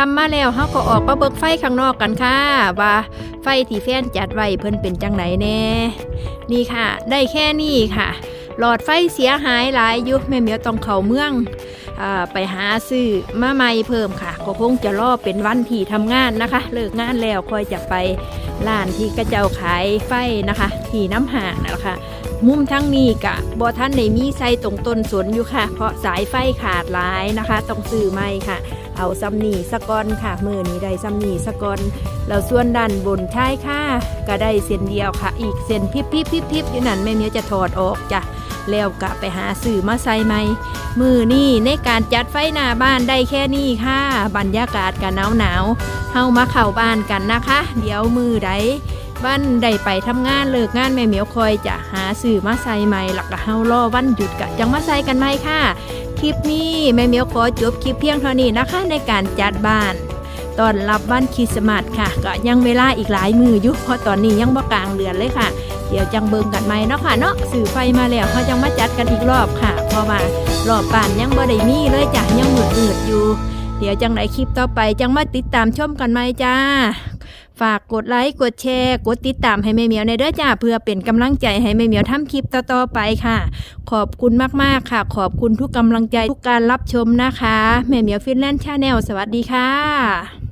ทำมาแล้วเฮาก็ออกมาเบิกไฟข้างนอกกันค่ะว่าไฟที่แฟนจัดไว้เพิ่นเป็นจังไหนแน่นี่ค่ะ ได้แค่นี้ค่ะ หลอดไฟเสียหายหลายยุแม่เหมียวต้องเข้าเมือง ไปหาซื้อมาใหม่เพิ่มค่ะ ก็คงจะรอเป็นวันที่ทำงานนะคะ เลิกงานแล้วค่อยจะไปร้านที่กระเจ้าขายไฟนะคะ ที่น้ำห่างนะคะมุมทั้งนี้กะบอท่านในมีไซตรงต้นสนอยู่ค่ะ เพราะสายไฟขาดหลายนะคะ ต้องซื้อใหม่ค่ะ เอาซัมนีสกอนค่ะมือนี้ได้ซัมนีสกอนแล้วส่วนด้านบนท้ายค่ะ ก็ได้เส้นเดียวค่ะ อีกเส้นพิบพิบพิบพิบอยู่นั่นแม่เมียจะถอดออกจ้ะ แล้วกะไปหาสื่อมาใส่ใหมมือนี่ในการจัดไฟหน้าบ้านได้แค่นี้ค่ะ บรรยากาศกันหนาวหนาวเฮามาเข้าบ้านกันนะคะ เดี๋ยวมือใดวันได้ไปทำงานเลิกงานแม่เหมียวคอยจะหาสื่อมาใส่ใหม่หลักกะเฮารอวันหยุดกะจังมาใส่กันไหมค่ะ คลิปนี้แม่เหมียวขอจบคลิปเพียงเท่านี้นะคะ ในการจัดบ้าน ตอนรับวันคริสต์มาสค่ะ ก็ยังเวลาอีกหลายมืออยู่เพราะตอนนี้ยังบ่กลางเดือนเลยค่ะ เดี๋ยวจังเบิงกันไหมเนาะค่ะเนาะสื่อไฟมาแล้วเขาจังมาจัดกันอีกรอบค่ะ เพราะว่ารอบป่านยังบ่ได้มีเลยจ้ะยังมืดๆอยู่ เดี๋ยวจังไหนคลิปต่อไปจังมาติดตามชมกันไหมจ้าฝากกดไลค์กดแชร์กดติดตามให้แม่เหมียวในเด้อจ้าเพื่อเป็นกำลังใจให้แม่เหมียวทำคลิปต่อๆไปค่ะ ขอบคุณมากๆค่ะ ขอบคุณทุกกำลังใจทุกการรับชมนะคะแม่เหมียวฟินแลนด์ชาแนลสวัสดีค่ะ